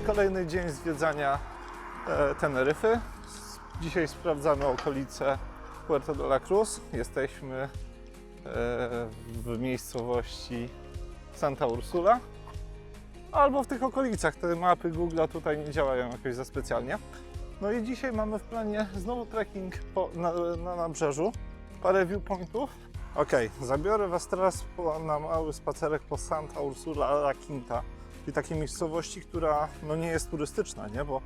kolejny dzień zwiedzania e, Teneryfy. Dzisiaj sprawdzamy okolice Puerto de la Cruz. Jesteśmy e, w miejscowości Santa Ursula. Albo w tych okolicach. Te mapy Google tutaj nie działają jakoś za specjalnie. No i dzisiaj mamy w planie znowu trekking po, na, na nabrzeżu. Parę viewpointów. Okej, zabiorę Was teraz po, na mały spacerek po Santa Ursula la Quinta, czyli takiej miejscowości, która no, nie jest turystyczna, nie? bo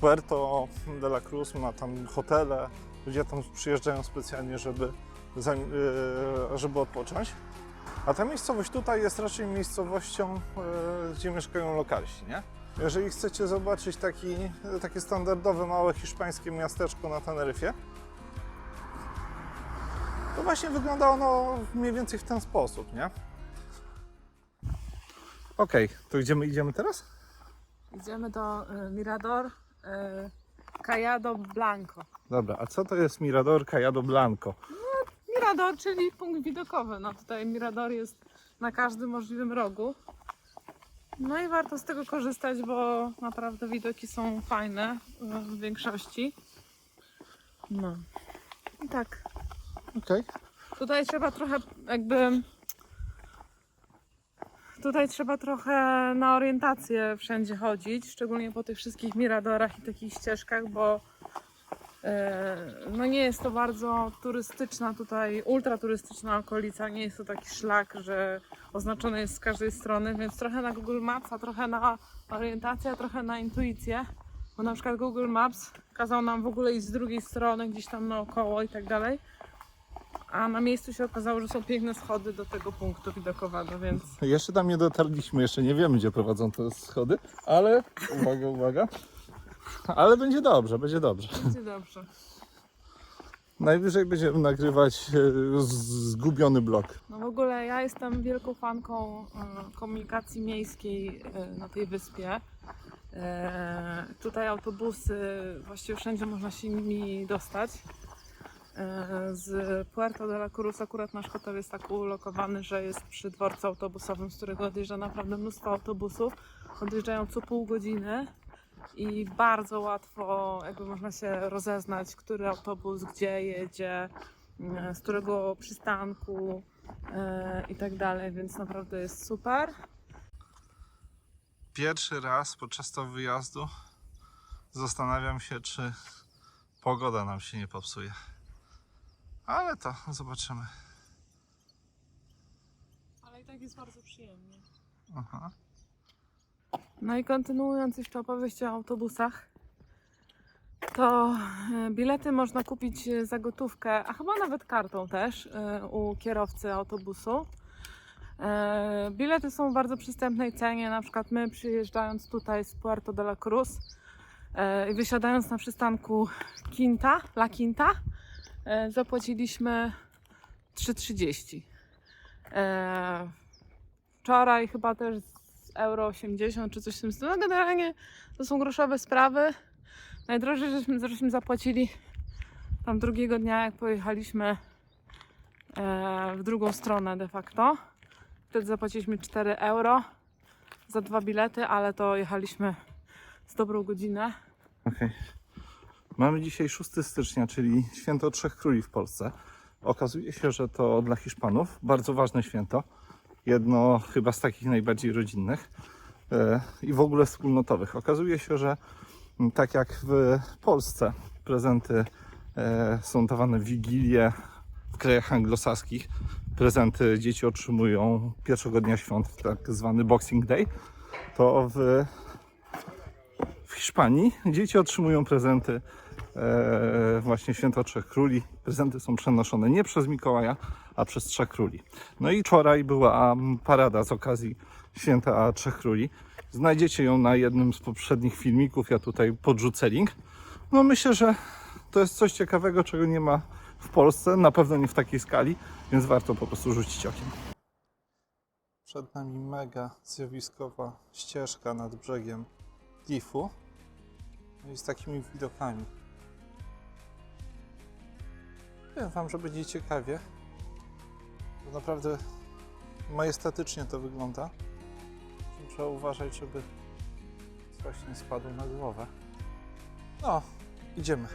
Puerto de la Cruz ma tam hotele, ludzie tam przyjeżdżają specjalnie, żeby, yy, żeby odpocząć. A ta miejscowość tutaj jest raczej miejscowością, yy, gdzie mieszkają lokalsi, nie? Jeżeli chcecie zobaczyć taki, takie standardowe, małe hiszpańskie miasteczko na Teneryfie, to właśnie wygląda ono mniej więcej w ten sposób, nie? Okej, to gdzie my idziemy teraz? Idziemy do y, Mirador y, Callado Blanco. Dobra, a co to jest Mirador Callado Blanco? Mirador, czyli punkt widokowy. No tutaj Mirador jest na każdym możliwym rogu. No i warto z tego korzystać, bo naprawdę widoki są fajne y, w większości. No. I tak. Okej. Tutaj trzeba trochę jakby. Tutaj trzeba trochę na orientację wszędzie chodzić, szczególnie po tych wszystkich miradorach i takich ścieżkach, bo e, no nie jest to bardzo turystyczna tutaj, ultraturystyczna okolica, nie jest to taki szlak, że oznaczony jest z każdej strony, więc trochę na Google Maps, a trochę na orientację, a trochę na intuicję, bo na przykład Google Maps kazał nam w ogóle iść z drugiej strony, gdzieś tam naokoło i tak dalej. A na miejscu się okazało, że są piękne schody do tego punktu widokowego, więc Jeszcze tam nie dotarliśmy, jeszcze nie wiemy, gdzie prowadzą te schody, ale uwaga, uwaga. Ale będzie dobrze, będzie dobrze. będzie dobrze. Najwyżej będziemy nagrywać e, zgubiony blok. No w ogóle ja jestem wielką fanką e, komunikacji miejskiej e, na tej wyspie. E, Tutaj autobusy, właściwie wszędzie można się nimi dostać. E, Z Puerto de la Cruz akurat nasz hotel jest tak ulokowany, że jest przy dworcu autobusowym, z którego odjeżdża naprawdę mnóstwo autobusów. Odjeżdżają co pół godziny i bardzo łatwo jakby można się rozeznać, który autobus gdzie jedzie, e, z którego przystanku e, i tak dalej, więc naprawdę jest super. Pierwszy raz podczas tego wyjazdu zastanawiam się, czy pogoda nam się nie popsuje. Ale to zobaczymy. Ale i tak jest bardzo przyjemnie. Aha. No i kontynuując jeszcze opowieść o autobusach, to e, bilety można kupić e, za gotówkę, a chyba nawet kartą też e, u kierowcy autobusu. Bilety są w bardzo przystępnej cenie, na przykład my przyjeżdżając tutaj z Puerto de la Cruz i wysiadając na przystanku Quinta, La Quinta, zapłaciliśmy 3,30. E, Wczoraj chyba też euro 80 czy coś w tym stylu. No generalnie to są groszowe sprawy. Najdrożej żeśmy, żeśmy zapłacili tam drugiego dnia, jak pojechaliśmy e, w drugą stronę de facto. Wtedy zapłaciliśmy 4 euro za dwa bilety, ale to jechaliśmy z dobrą godzinę. Okej. Mamy dzisiaj 6 stycznia, czyli święto Trzech Króli w Polsce. Okazuje się, że to dla Hiszpanów bardzo ważne święto. Jedno chyba z takich najbardziej rodzinnych e, i w ogóle wspólnotowych. Okazuje się, że tak jak w Polsce prezenty e, są dawane w Wigilię w krajach anglosaskich, prezenty dzieci otrzymują pierwszego dnia świąt, tak zwany Boxing Day, to w w Hiszpanii dzieci otrzymują prezenty e, właśnie Święto Trzech Króli. Prezenty są przenoszone nie przez Mikołaja, a przez Trzech Króli. No i wczoraj była mm, parada z okazji Święta Trzech Króli. Znajdziecie ją na jednym z poprzednich filmików. Ja tutaj podrzucę link. No myślę, że to jest coś ciekawego, czego nie ma w Polsce. Na pewno nie w takiej skali, więc warto po prostu rzucić okiem. Przed nami mega zjawiskowa ścieżka nad brzegiem Difu. No i z takimi widokami. Powiem Wam, że będzie ciekawie. Naprawdę majestatycznie to wygląda. Trzeba uważać, żeby ktoś nie spadł na głowę. No, idziemy.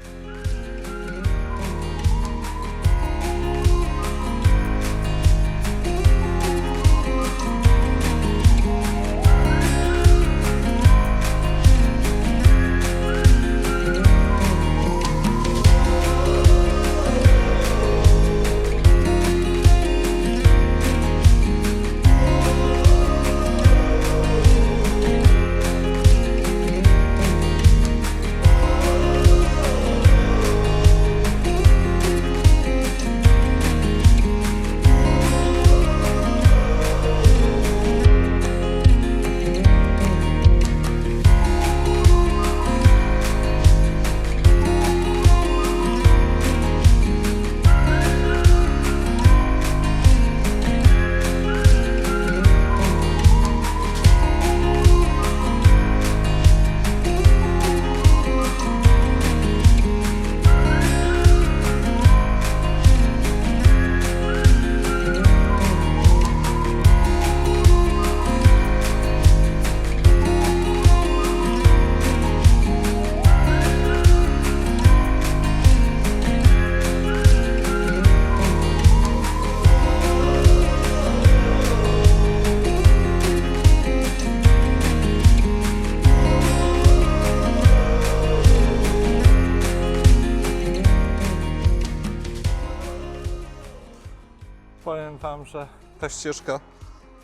Wam, że ta ścieżka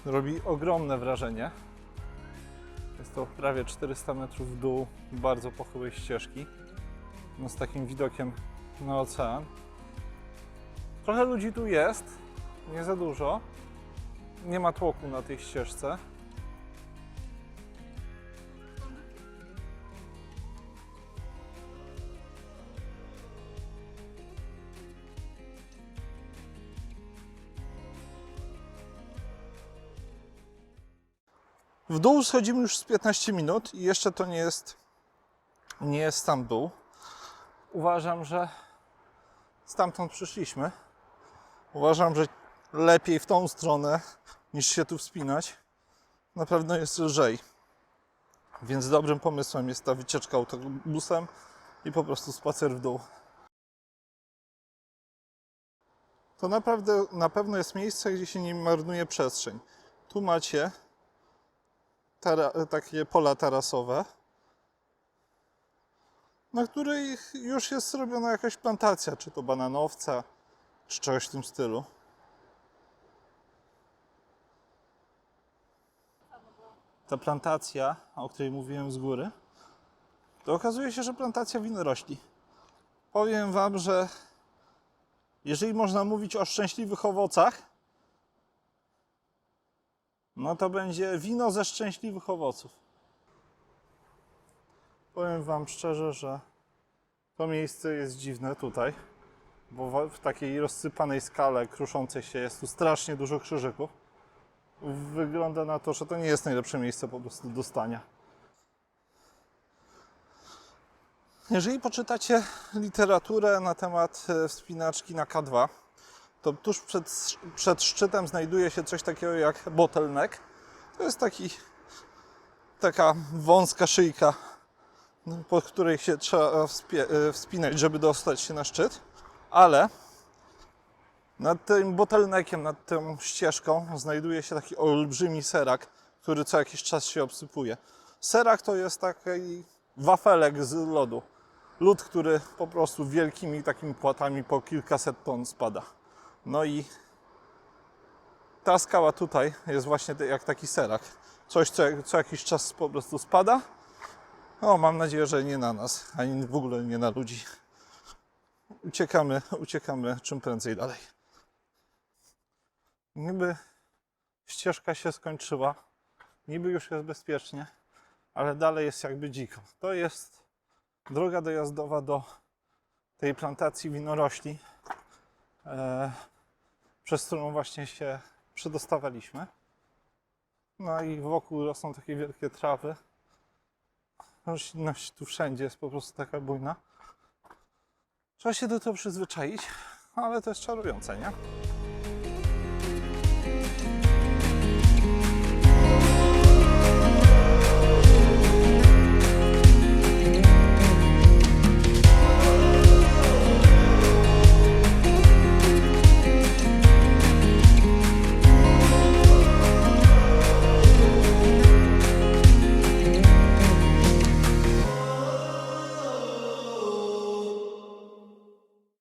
robi ogromne wrażenie. Jest to prawie 400 metrów w dół bardzo pochyłej ścieżki. No z takim widokiem na ocean. Trochę ludzi tu jest, nie za dużo. Nie ma tłoku na tej ścieżce. W dół schodzimy już z 15 minut i jeszcze to nie jest, nie jest sam dół. Uważam, że stamtąd przyszliśmy. Uważam, że lepiej w tą stronę niż się tu wspinać. Na pewno jest lżej. Więc dobrym pomysłem jest ta wycieczka autobusem i po prostu spacer w dół. To naprawdę na pewno jest miejsce, gdzie się nie marnuje przestrzeń. Tu macie takie pola tarasowe, na których już jest zrobiona jakaś plantacja, czy to bananowca, czy czegoś w tym stylu. Ta plantacja, o której mówiłem z góry, to okazuje się, że plantacja winorośli. Powiem Wam, że jeżeli można mówić o szczęśliwych owocach, no to będzie wino ze szczęśliwych owoców. Powiem Wam szczerze, że to miejsce jest dziwne tutaj, bo w- takiej rozsypanej skale kruszącej się jest tu strasznie dużo krzyżyków. Wygląda na to, że to nie jest najlepsze miejsce po prostu do stania. Jeżeli poczytacie literaturę na temat e, wspinaczki na K2, to tuż przed, przed szczytem znajduje się coś takiego jak bottleneck. To jest taki, taka wąska szyjka, po której się trzeba wspie, e, wspinać, żeby dostać się na szczyt. Ale nad tym bottleneckiem, nad tą ścieżką znajduje się taki olbrzymi serak, który co jakiś czas się obsypuje. Serak to jest taki wafelek z lodu. Lód, który po prostu wielkimi takimi płatami po kilkaset ton spada. No i ta skała tutaj jest właśnie jak taki serak. Coś, co, co jakiś czas po prostu spada. O, mam nadzieję, że nie na nas, ani w ogóle nie na ludzi. Uciekamy, uciekamy czym prędzej dalej. Niby ścieżka się skończyła, niby już jest bezpiecznie, ale dalej jest jakby dziko. To jest droga dojazdowa do tej plantacji winorośli. E, przez którą właśnie się przedostawaliśmy. No i wokół rosną takie wielkie trawy. Roślinność tu wszędzie jest po prostu taka bujna. Trzeba się do tego przyzwyczaić, ale to jest czarujące, nie?